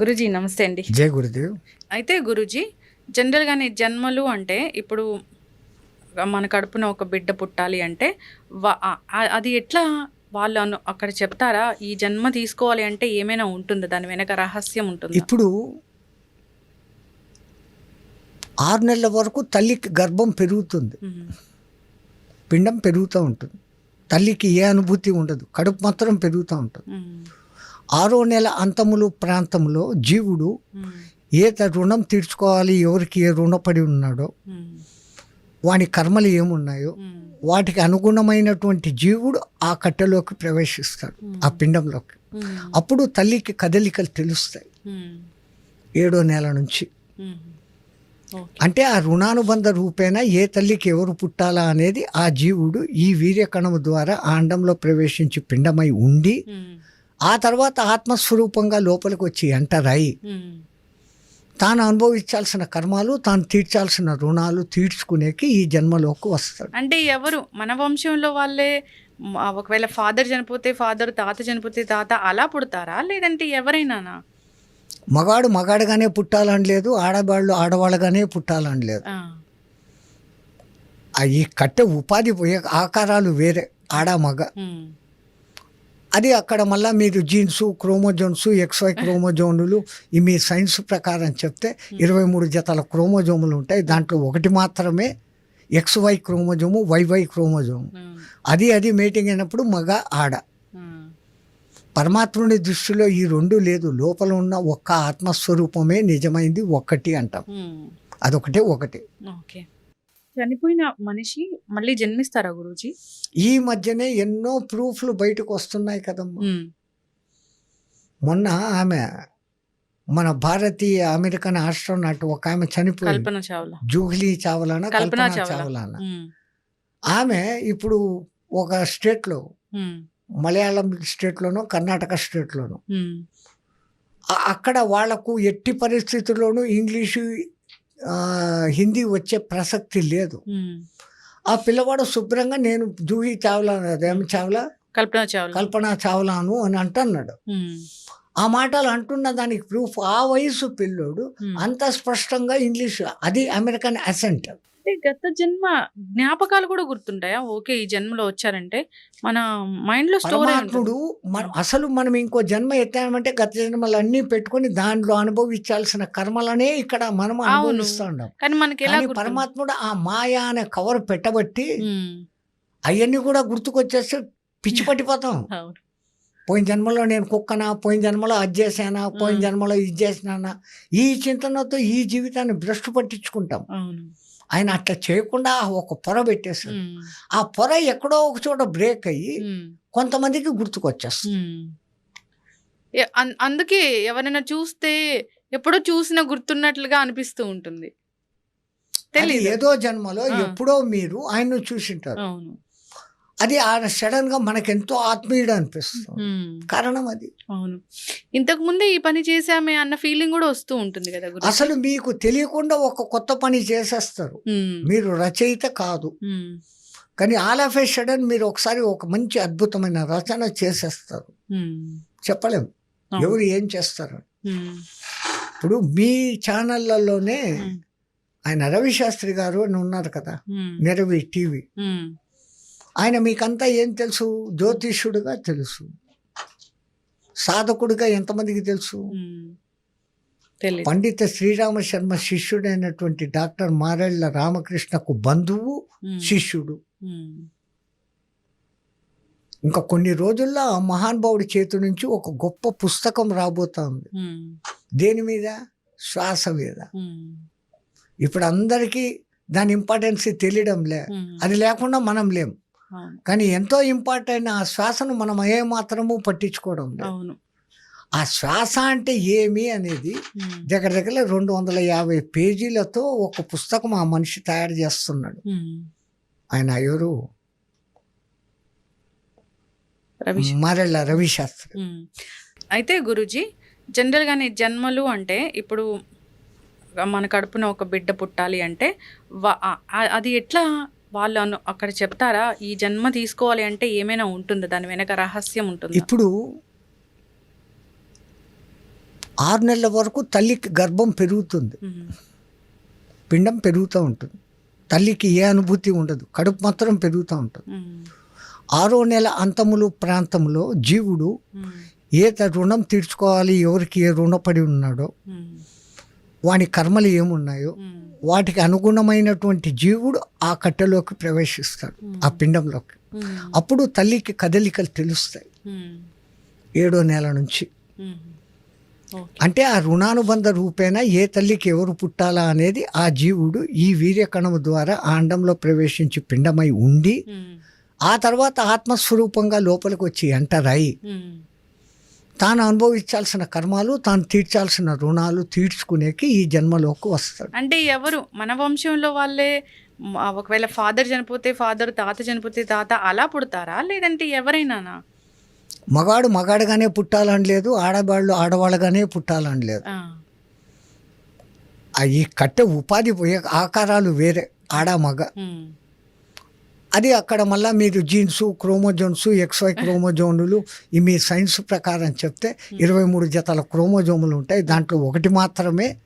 గురుజీ నమస్తే అండి. జై గురుదేవ్. అయితే గురుజీ జనరల్గానే జన్మలు అంటే ఇప్పుడు మన కడుపున ఒక బిడ్డ పుట్టాలి అంటే అది ఎట్లా వాళ్ళు అను అక్కడ చెప్తారా? ఈ జన్మ తీసుకోవాలి అంటే ఏమైనా ఉంటుందా? దాని వెనక రహస్యం ఉంటుంది? ఇప్పుడు ఆరు నెలల వరకు తల్లికి గర్భం పెరుగుతుంది. పిండం పెరుగుతూ ఉంటుంది. తల్లికి ఏ అనుభూతి ఉండదు. కడుపు మాత్రం పెరుగుతూ ఉంటుంది. ఆరో నెల అంతములు ప్రాంతంలో జీవుడు ఏ త- రుణం తీర్చుకోవాలి ఎవరికి ఏ రుణపడి ఉన్నాడో వాని కర్మలు ఏమున్నాయో వాటికి అనుగుణమైనటువంటి జీవుడు ఆ కట్టెలోకి ప్రవేశిస్తాడు ఆ పిండంలోకి. అప్పుడు తల్లికి కదలికలు తెలుస్తాయి. ఏడో నెల నుంచి. అంటే ఆ రుణానుబంధ రూపేణ ఏ తల్లికి ఎవరు పుట్టాలా అనేది ఆ జీవుడు ఈ వీర్యకణము ద్వారా ఆ అండంలో ప్రవేశించి పిండమై ఉండి ఆ తర్వాత ఆత్మస్వరూపంగా లోపలికి వచ్చి ఎంటర్ అయి తాను అనుభవించాల్సిన కర్మాలు తాను తీర్చాల్సిన రుణాలు తీర్చుకునేకి ఈ జన్మలోకి వస్తాడు. అంటే ఎవరు? మన వంశంలో వాళ్ళే ఒకవేళ ఫాదర్ చనిపోతే ఫాదర్ తాత చనిపోతే తాత అలా పుడతారా? లేదంటే ఎవరైనానా? మగాడు మగాడుగానే పుట్టాలని లేదు ఆడవాళ్ళు ఆడవాళ్ళగానే పుట్టాలని లేదు. ఈ కట్టె ఉపాధి పోయే ఆకారాలు వేరే. ఆడ మగ. అది అక్కడ మళ్ళీ మీరు జీన్స్ క్రోమోజోన్స్ ఎక్స్వై క్రోమోజోములు ఈ మీ సైన్స్ ప్రకారం చెప్తే ఇరవై మూడు జతల క్రోమోజోములు ఉంటాయి. దాంట్లో ఒకటి మాత్రమే ఎక్స్వై క్రోమోజోము వైవై క్రోమోజోము. అది అది మీటింగ్ అయినప్పుడు మగ ఆడ. పరమాత్ముని దృష్టిలో ఈ రెండు లేదు. లోపల ఉన్న ఒక్క ఆత్మస్వరూపమే నిజమైంది ఒక్కటి అంటాం. అదొకటే ఒకటి. ఓకే. చనిపోయిన మనిషి మళ్ళీ జన్మిస్తారా గురూజీ ఈ మధ్యనే ఎన్నో ప్రూఫ్లు బయటకు వస్తున్నాయి కదమ్మా. మొన్న ఆమె మన భారతీయ అమెరికన్ ఆస్ట్రోనాట్ ఒక ఆమె చనిపోయింది జూహ్లీ చావలాన కల్పనా కల్పనా చావ్లా. చావలాన. ఆమె ఇప్పుడు ఒక స్టేట్లో. మలయాళం స్టేట్లోనో కర్ణాటక స్టేట్లోనో అక్కడ వాళ్ళకు ఎట్టి పరిస్థితుల్లోనూ ఇంగ్లీషు హిందీ వచ్చే ప్రసక్తి లేదు. ఆ పిల్లవాడు శుభ్రంగా నేను జూహీ చావలా అదేమి చావలా కల్పన చావ్లా కల్పన చావలాను అని అంటున్నాడు. ఆ మాటలు అంటున్న దానికి ప్రూఫ్ ఆ వయసు పిల్లోడు. అంత స్పష్టంగా ఇంగ్లీష్ అది అమెరికన్ అసెంట్ అంటే గత జన్మ జ్ఞాపకాలు కూడా గుర్తుంటాయా? ఓకే ఈ జన్మలో వచ్చారంటే మన మైండ్లో స్టోర్ పరమాత్ముడు మన అసలు మనం ఇంకో జన్మ ఎత్తామంటే గత జన్మలు అన్నీ పెట్టుకొని దాంట్లో అనుభవించాల్సిన కర్మలనే ఇక్కడ మనం అనుభవిస్తుండం కానీ మనకి ఎలా? పరమాత్ముడు ఆ మాయా అనే కవర్ పెట్టబట్టి. అవన్నీ కూడా గుర్తుకొచ్చేస్తే పిచ్చి పట్టిపోతాం. పోయిన జన్మలో నేను కుక్కనా? పోయిన జన్మలో అది చేశానా? పోయిన. జన్మలో ఇది చేసినానా? ఈ చింతనతో ఈ జీవితాన్ని భ్రష్టు పట్టించుకుంటాం. అవును. ఆయన అట్లా చేయకుండా ఒక పొర ఉమ్. ఆ పొర ఎక్కడో ఒక చోట బ్రేక్ అయ్యి. కొంతమందికి గుర్తుకొచ్చేస్తుంది. అందుకే ఎవరైనా చూస్తే ఎప్పుడో చూసిన గుర్తున్నట్లుగా అనిపిస్తూ ఉంటుంది. తెలీదు. ఏదో జన్మలో. ఎప్పుడో మీరు ఆయన్ను చూసింటారు. అవును. అది ఆయన సడన్గా మనకెంతో ఆత్మీయుడు అనిపిస్తుంది. కారణం అది. అవును. ఇంతకు ముందే ఈ పని చేసామే అన్న ఫీలింగ్ కూడా వస్తూ ఉంటుంది కదా అసలు మీకు తెలియకుండా ఒక కొత్త పని చేసేస్తారు. మీరు రచయిత కాదు. కానీ ఆల్ ఆఫ్ ఏ సడన్ మీరు ఒకసారి ఒక మంచి అద్భుతమైన రచన చేసేస్తారు. చెప్పలేం. ఎవరు ఏం చేస్తారు? ఇప్పుడు మీ ఛానళ్ళలోనే ఆయన రవిశాస్త్రి గారు అని ఉన్నారు కదా. నెరవి టీవీ. ఆయన మీకంతా ఏం తెలుసు? జ్యోతిష్యుడుగా తెలుసు. సాధకుడిగా ఎంతమందికి తెలుసు? పండిత శ్రీరామ శర్మ శిష్యుడైనటువంటి డాక్టర్ మారెళ్ళ రామకృష్ణకు బంధువు శిష్యుడు. ఇంకా కొన్ని రోజుల్లో ఆ మహానుభావుడి చేతి నుంచి ఒక గొప్ప పుస్తకం రాబోతోంది. దేని మీద? శ్వాస మీద. ఇప్పుడు అందరికీ దాని ఇంపార్టెన్స్ తెలియడం లే. అది లేకుండా మనం లేం. అవును కానీ ఎంతో ఇంపార్టెంట్ ఆ శ్వాసను మనం ఏ మాత్రము పట్టించుకోవడం అవును ఆ శ్వాస అంటే ఏమి అనేది. దగ్గర దగ్గర రెండు వందల యాభై పేజీలతో ఒక పుస్తకం ఆ మనిషి తయారు చేస్తున్నాడు. ఆయన ఎవరు రవి మరెళ్ళ రవిశాస్త్రి. అయితే గురుజీ జనరల్గానే జన్మలు అంటే ఇప్పుడు మన కడుపున ఒక బిడ్డ పుట్టాలి అంటే అది ఎట్లా వాళ్ళు అక్కడ చెప్తారా ఈ జన్మ తీసుకోవాలి అంటే ఏమైనా ఉంటుందా దాని వెనక రహస్యం ఉంటుంది ఇప్పుడు ఆరు నెలల వరకు తల్లికి గర్భం పెరుగుతుంది. పిండం పెరుగుతూ ఉంటుంది తల్లికి ఏ అనుభూతి ఉండదు కడుపు మాత్రం పెరుగుతూ ఉంటుంది. ఆరో నెల అంతములు ప్రాంతంలో జీవుడు. ఏ రుణం తీర్చుకోవాలి ఎవరికి ఏ రుణపడి ఉన్నాడో. వాని కర్మలు ఏమున్నాయో. వాటికి అనుగుణమైనటువంటి జీవుడు ఆ కట్టెలోకి ప్రవేశిస్తాడు ఆ పిండంలోకి. అప్పుడు తల్లికి కదలికలు తెలుస్తాయి. ఏడో నెల నుంచి అంటే ఆ రుణానుబంధ రూపేణ ఏ తల్లికి ఎవరు పుట్టాలా అనేది ఆ జీవుడు ఈ వీర్యకణము ద్వారా ఆ అండంలో ప్రవేశించి పిండమై ఉండి. ఆ తర్వాత ఆత్మస్వరూపంగా లోపలికి వచ్చి ఎంటర్. తాను అనుభవించాల్సిన కర్మాలు తాను తీర్చాల్సిన రుణాలు తీర్చుకునేకి ఈ జన్మలోకి వస్తాడు. అంటే ఎవరు? మన వంశంలో వాళ్ళే ఒకవేళ ఫాదర్ చనిపోతే ఫాదర్ తాత చనిపోతే తాత అలా పుడతారా? లేదంటే ఎవరైనానా? మగాడు మగాడుగానే పుట్టాలని లేదు ఆడవాళ్ళు ఆడవాళ్ళగానే పుట్టాలని లేదు. ఈ కట్టె ఉపాధి పోయే ఆకారాలు వేరే. ఆడ మగ. అది అక్కడ మళ్ళీ మీరు జీన్స్ క్రోమోజోన్స్ ఎక్స్వై క్రోమోజోములు ఈ మీ సైన్స్ ప్రకారం చెప్తే ఇరవై మూడు జతల క్రోమోజోములు ఉంటాయి. దాంట్లో ఒకటి మాత్రమే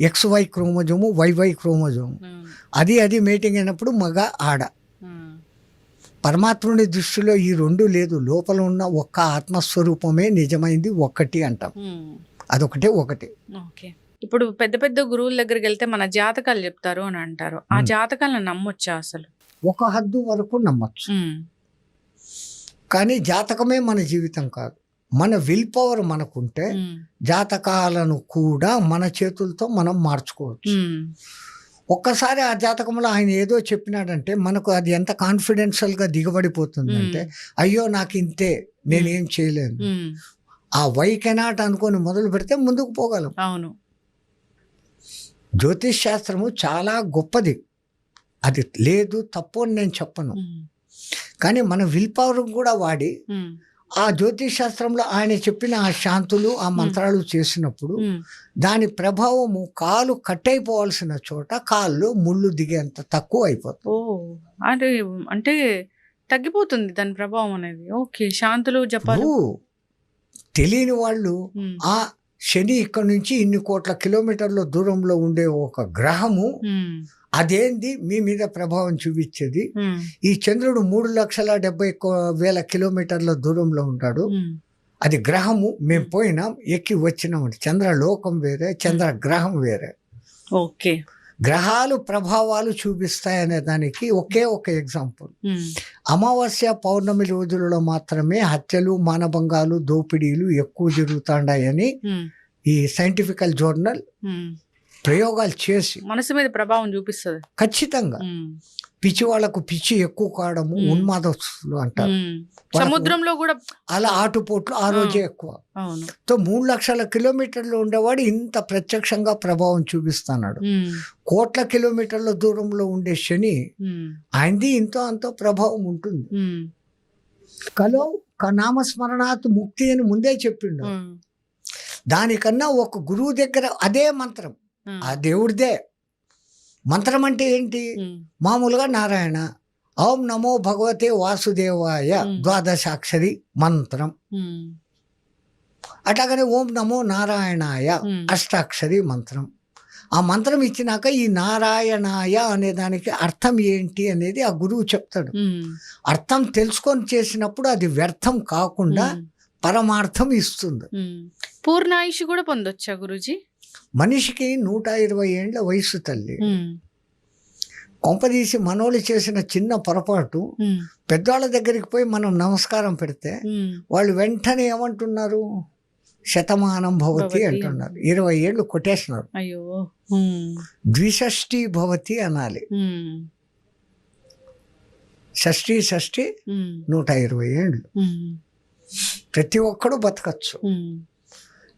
ఎక్స్వై క్రోమోజోము వైవై క్రోమోజోము. అది అది మీటింగ్ అయినప్పుడు మగ ఆడ. పరమాత్ముని దృష్టిలో ఈ రెండు లేదు. లోపల ఉన్న ఒక్క ఆత్మస్వరూపమే నిజమైంది ఒక్కటి అంటాం. అదొకటే ఒకటి. ఇప్పుడు పెద్ద పెద్ద గురువుల దగ్గరికి వెళ్తే మన జాతకాలు చెప్తారు అని అంటారు. ఆ జాతకాలను నమ్మొచ్చా అసలు? ఒక హద్దు వరకు నమ్మచ్చు. కానీ జాతకమే మన జీవితం కాదు. మన విల్ పవర్ మనకుంటే. జాతకాలను కూడా మన చేతులతో మనం మార్చుకోవచ్చు. ఒక్కసారి ఆ జాతకంలో ఆయన ఏదో చెప్పినాడంటే మనకు అది ఎంత కాన్ఫిడెన్షియల్గా దిగబడిపోతుందంటే అయ్యో నాకు ఇంతే నేనేం చేయలేను. ఆ వై కెనాట్ అనుకొని మొదలు పెడితే ముందుకు పోగలం. అవును. జ్యోతిష్ శాస్త్రము చాలా గొప్పది. అది లేదు తప్పు అని నేను చెప్పను. కానీ మన విల్ పవర్ కూడా వాడి. ఆ జ్యోతిష్ శాస్త్రంలో ఆయన చెప్పిన ఆ శాంతులు ఆ మంత్రాలు చేసినప్పుడు. దాని ప్రభావము కాలు కట్టయిపోవాల్సిన చోట కాళ్ళు ముళ్ళు దిగేంత తక్కువ అయిపోతుంది అంటే అంటే తగ్గిపోతుంది దాని ప్రభావం అనేది ఓకే శాంతులు జపాలు ఇప్పుడు తెలియని వాళ్ళు. ఆ శని ఇక్కడ నుంచి ఇన్ని కోట్ల కిలోమీటర్ల దూరంలో ఉండే ఒక గ్రహము. అదేంది మీ మీద ప్రభావం చూపించేది. ఈ చంద్రుడు మూడు లక్షల డెబ్బై వేల కిలోమీటర్ల దూరంలో ఉంటాడు. అది గ్రహము మేము పోయినాం ఎక్కి వచ్చినాం చంద్రలోకం వేరే చంద్ర గ్రహం వేరే ఓకే గ్రహాలు ప్రభావాలు చూపిస్తాయనే దానికి ఒకే ఒక ఎగ్జాంపుల్. అమావాస్య పౌర్ణమి రోజులలో మాత్రమే హత్యలు మానభంగాలు దోపిడీలు ఎక్కువ జరుగుతాడాయని ఉమ్. ఈ సైంటిఫికల్ జర్నల్. ప్రయోగాలు చేసి మనసు మీద ప్రభావం చూపిస్తుంది ఖచ్చితంగా. పిచ్చి వాళ్ళకు పిచ్చి ఎక్కువ కావడము. ఉన్మాదస్తులు అంటారు. సముద్రంలో కూడా అలా ఆటుపోట్లు ఆ రోజే ఎక్కువ తో మూడు లక్షల కిలోమీటర్లు ఉండేవాడు ఇంత ప్రత్యక్షంగా ప్రభావం చూపిస్తున్నాడు. కోట్ల కిలోమీటర్ల దూరంలో ఉండే శని. ఆయనది ఇంతో అంతో ప్రభావం ఉంటుంది. కలో నామస్మరణాత్ ముక్తి అని ముందే చెప్పిండు. దానికన్నా ఒక గురువు దగ్గర అదే మంత్రం. ఆ దేవుడిదే మంత్రం అంటే ఏంటి. మామూలుగా నారాయణ ఓం నమో భగవతే వాసుదేవాయ. ద్వాదశాక్షరి మంత్రం. అట్లాగనే ఓం నమో నారాయణాయ. అష్టాక్షరి మంత్రం ఆ మంత్రం ఇచ్చినాక ఈ నారాయణాయ అనే దానికి అర్థం ఏంటి అనేది ఆ గురువు చెప్తాడు. అర్థం తెలుసుకొని చేసినప్పుడు అది వ్యర్థం కాకుండా. పరమార్థం ఇస్తుంది. పూర్ణాయుష్ కూడా పొందొచ్చా గురుజీ మనిషికి నూట ఇరవై ఏండ్ల వయసు తల్లి. కొంపదీసి మనోళ్ళు చేసిన చిన్న పొరపాటు. పెద్దవాళ్ళ దగ్గరికి పోయి మనం నమస్కారం పెడితే. వాళ్ళు వెంటనే ఏమంటున్నారు శతమానం భవతి. అంటున్నారు ఇరవై ఏళ్ళు కొట్టేస్తున్నారు. ద్విషష్ఠి భవతి అనాలి. షష్ఠి షష్ఠి. నూట ఇరవై ఏళ్ళు. ప్రతి ఒక్కడు బతకచ్చు.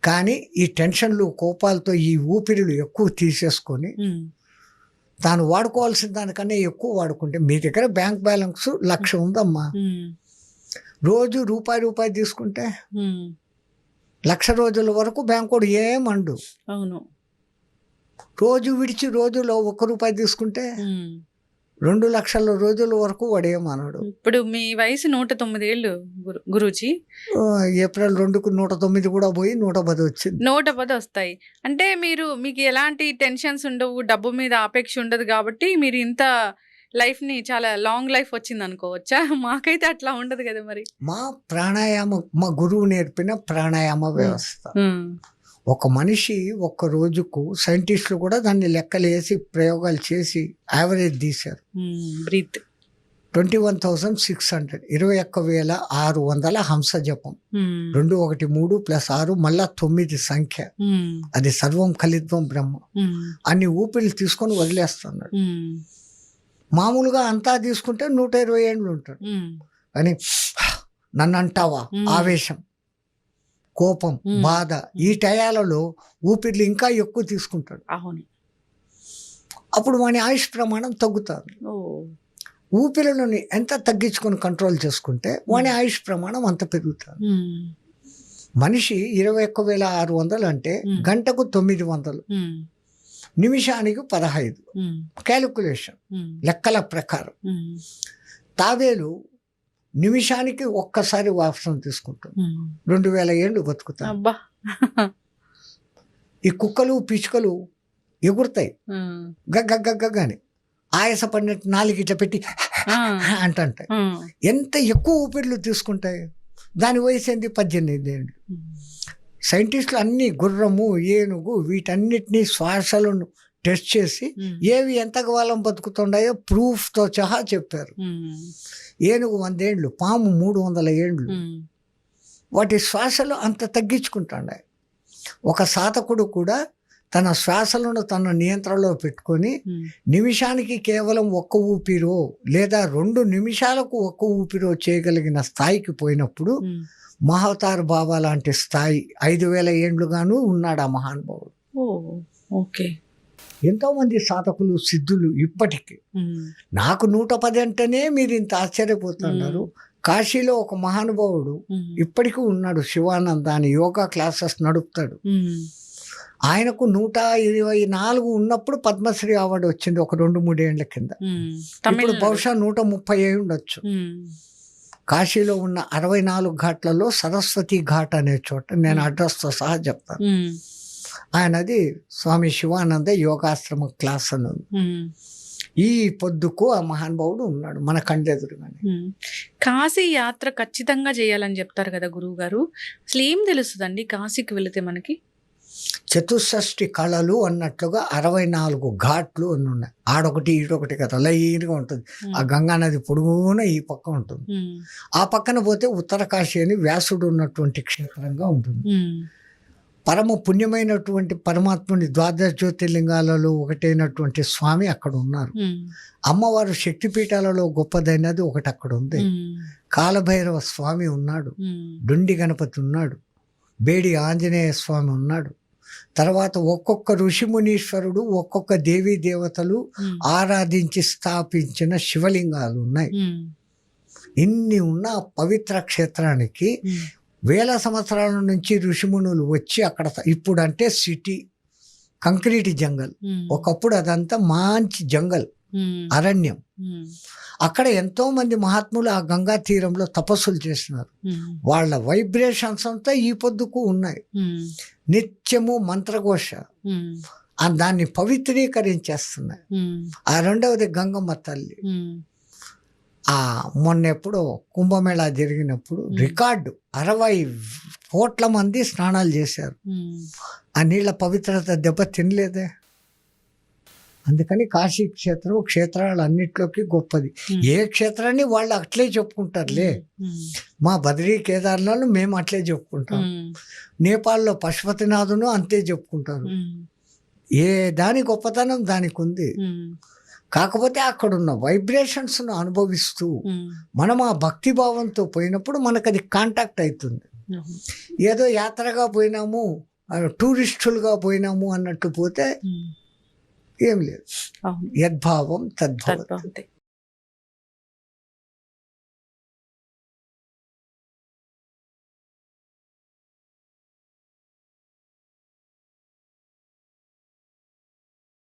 కానీ ఈ టెన్షన్లు కోపాలతో ఈ ఊపిరిలు ఎక్కువ తీసేసుకొని. తాను వాడుకోవాల్సిన దానికన్నా ఎక్కువ వాడుకుంటే మీ దగ్గర బ్యాంక్ బ్యాలెన్స్ లక్ష ఉందమ్మా. రోజు రూపాయి రూపాయి తీసుకుంటే. లక్ష రోజుల వరకు బ్యాంకోడు ఏమండు అవును రోజు విడిచి రోజులో ఒక్క రూపాయి తీసుకుంటే. రెండు లక్షల రోజుల వరకు వడేయమన్నాడు ఇప్పుడు మీ వయసు నూట తొమ్మిది ఏళ్ళు గురు గురూజీ. ఏప్రిల్ రెండుకు నూట తొమ్మిది కూడా పోయి నూట పది వచ్చింది. నూట పది వస్తాయి. అంటే మీరు మీకు ఎలాంటి టెన్షన్స్ ఉండవు డబ్బు మీద ఆపేక్ష ఉండదు కాబట్టి మీరు ఇంత లైఫ్ని చాలా లాంగ్ లైఫ్ వచ్చింది అనుకోవచ్చా? మాకైతే అట్లా ఉండదు కదా మరి. మా ప్రాణాయామ మా గురువు నేర్పిన ప్రాణాయామ వ్యవస్థ. ఒక మనిషి ఒక్క రోజుకు సైంటిస్టులు కూడా దాన్ని లెక్కలు వేసి ప్రయోగాలు చేసి యావరేజ్ తీశారు. Breath. Twenty one thousand six hundred ఇరవై ఒక్క వేల ఆరు వందల హంస జపం. రెండు ఒకటి మూడు ప్లస్ ఆరు మళ్ళా తొమ్మిది సంఖ్య. అది సర్వం కలిద్వం బ్రహ్మ. అన్ని ఊపిరి తీసుకొని వదిలేస్తున్నాడు. మామూలుగా అంతా తీసుకుంటే నూట ఇరవై ఏళ్ళు ఉంటాడు. కానీ నన్ను అంటావా. ఆవేశం. కోపం. బాధ ఈ టయాలలో ఊపిర్లు ఇంకా ఎక్కువ తీసుకుంటాడు. అవును. అప్పుడు వాని ఆయుష్ ప్రమాణం తగ్గుతుంది ఓ. ఊపిరిని ఎంత తగ్గించుకొని కంట్రోల్ చేసుకుంటే వాని ఆయుష్ ప్రమాణం అంత పెరుగుతుంది మనిషి ఇరవై ఒక్క వేల ఆరు వందలు అంటే. గంటకు తొమ్మిది వందలు. నిమిషానికి పదహైదు. క్యాలిక్యులేషన్. లెక్కల ప్రకారం. తావేలు నిమిషానికి ఒక్కసారి వాసన తీసుకుంటాం రెండు వేల ఏళ్ళు బతుకుతాయి అబ్బా. ఈ కుక్కలు పిచ్చుకలు ఎగురుతాయి. గగ్గగ్గని ఆయాస పడినట్టు నాలుగు ఇట్లా పెట్టి అంటుంటాయి. ఎంత ఎక్కువ ఊపిర్లు తీసుకుంటాయి? దాని వయసు ఏంది? పద్దెనిమిది ఏళ్ళు. సైంటిస్టులు అన్ని గుర్రము ఏనుగు వీటన్నిటినీ శ్వాసలను టెస్ట్ చేసి ఏవి ఎంత కాలం బతుకుతున్నాయో ప్రూఫ్తో సహా చెప్పారు. ఏనుగు వందేండ్లు పాము మూడు వందల ఏండ్లు. వాటి శ్వాసలు అంత తగ్గించుకుంటాయి ఒక సాధకుడు కూడా తన శ్వాసలను తన నియంత్రణలో పెట్టుకొని నిమిషానికి కేవలం ఒక్క ఊపిరో లేదా రెండు నిమిషాలకు ఒక్క ఊపిరో చేయగలిగిన స్థాయికి పోయినప్పుడు మహావతార్ బాబా లాంటి స్థాయి ఐదు వేల ఏండ్లుగాను ఉన్నాడు ఆ మహానుభావుడు ఓకే. ఎంతో మంది సాధకులు సిద్ధులు ఇప్పటికీ. నాకు నూట పది అంటేనే మీరు ఇంత ఆశ్చర్యపోతున్నారు. కాశీలో ఒక మహానుభావుడు ఇప్పటికీ ఉన్నాడు శివానంద అని యోగా క్లాసెస్ నడుపుతాడు. ఆయనకు నూట ఇరవై నాలుగు ఉన్నప్పుడు పద్మశ్రీ అవార్డు వచ్చింది ఒక రెండు మూడేళ్ళ కింద. ఇప్పుడు బహుశా నూట ముప్పై అయి ఉండొచ్చు. కాశీలో ఉన్న అరవై నాలుగు ఘాట్లలో సరస్వతి ఘాట్ అనే చోట నేను. అడ్రస్తో సహా చెప్తాను. ఆయనది స్వామి శివానంద యోగాశ్రమ క్లాస్ అని ఉంది. ఈ పొద్దుకు ఆ మహానుభావుడు ఉన్నాడు మన కండెదురుగానే కాశీ యాత్ర ఖచ్చితంగా చేయాలని చెప్తారు కదా గురువు గారు అసలు ఏం తెలుస్తుందండి కాశీకి వెళితే మనకి? చతుషష్టి కళలు అన్నట్లుగా అరవై నాలుగు ఘాట్లు అని ఉన్నాయి. ఆడొకటి ఈడొకటి కదా లైన్గా ఉంటుంది. ఆ గంగా నది పొడుగున ఈ పక్క ఉంటుంది. ఆ పక్కన పోతే ఉత్తర కాశీ అని వ్యాసుడు ఉన్నటువంటి క్షేత్రంగా ఉంటుంది. పరమ పుణ్యమైనటువంటి పరమాత్ముని ద్వాదశ జ్యోతిర్లింగాలలో ఒకటైనటువంటి స్వామి అక్కడ ఉన్నారు అమ్మవారు శక్తిపీఠాలలో గొప్పదైనది ఒకటి అక్కడ ఉంది కాలభైరవ స్వామి ఉన్నాడు. డుండి గణపతి ఉన్నాడు. బేడి ఆంజనేయ స్వామి ఉన్నాడు. తర్వాత ఒక్కొక్క ఋషిమునీశ్వరుడు ఒక్కొక్క దేవీ దేవతలు ఆరాధించి స్థాపించిన శివలింగాలు ఉన్నాయి ఇన్ని ఉన్న పవిత్ర క్షేత్రానికి వేల సంవత్సరాల నుంచి ఋషిమునులు వచ్చి అక్కడ ఇప్పుడు అంటే సిటీ కంక్రీట్ జంగల్. ఒకప్పుడు అదంతా మంచి జంగల్ అరణ్యం. అక్కడ ఎంతో మంది మహాత్ములు ఆ గంగా తీరంలో తపస్సులు ఉమ్, వాళ్ళ వైబ్రేషన్స్ అంతా ఈ పొద్దుకు ఉన్నాయి. నిత్యము మంత్రఘోష. దాన్ని పవిత్రీకరించేస్తున్నాయి. ఆ రెండవది గంగమ్మ తల్లి. మొన్న ఎప్పుడో కుంభమేళా జరిగినప్పుడు. రికార్డు అరవై కోట్ల మంది స్నానాలు చేశారు. ఆ నీళ్ళ పవిత్రత దెబ్బ తినలేదే. అందుకని కాశీ క్షేత్రం క్షేత్రాలు అన్నిట్లోకి గొప్పది ఏ క్షేత్రాన్ని వాళ్ళు అట్లే చెప్పుకుంటారులే. మా బద్రీ కేదార్లలో మేము అట్లే చెప్పుకుంటాం. నేపాల్లో పశుపతినాథును అంతే చెప్పుకుంటారు. ఏ దాని గొప్పతనం దానికి ఉంది కాకపోతే అక్కడున్న వైబ్రేషన్స్ను అనుభవిస్తూ మనం ఆ భక్తి భావంతో పోయినప్పుడు మనకు అది కాంటాక్ట్ అవుతుంది. ఏదో యాత్రగా పోయినాము టూరిస్టులుగా పోయినాము అన్నట్టు పోతే ఏం లేదు. యద్భావం తద్భవతి.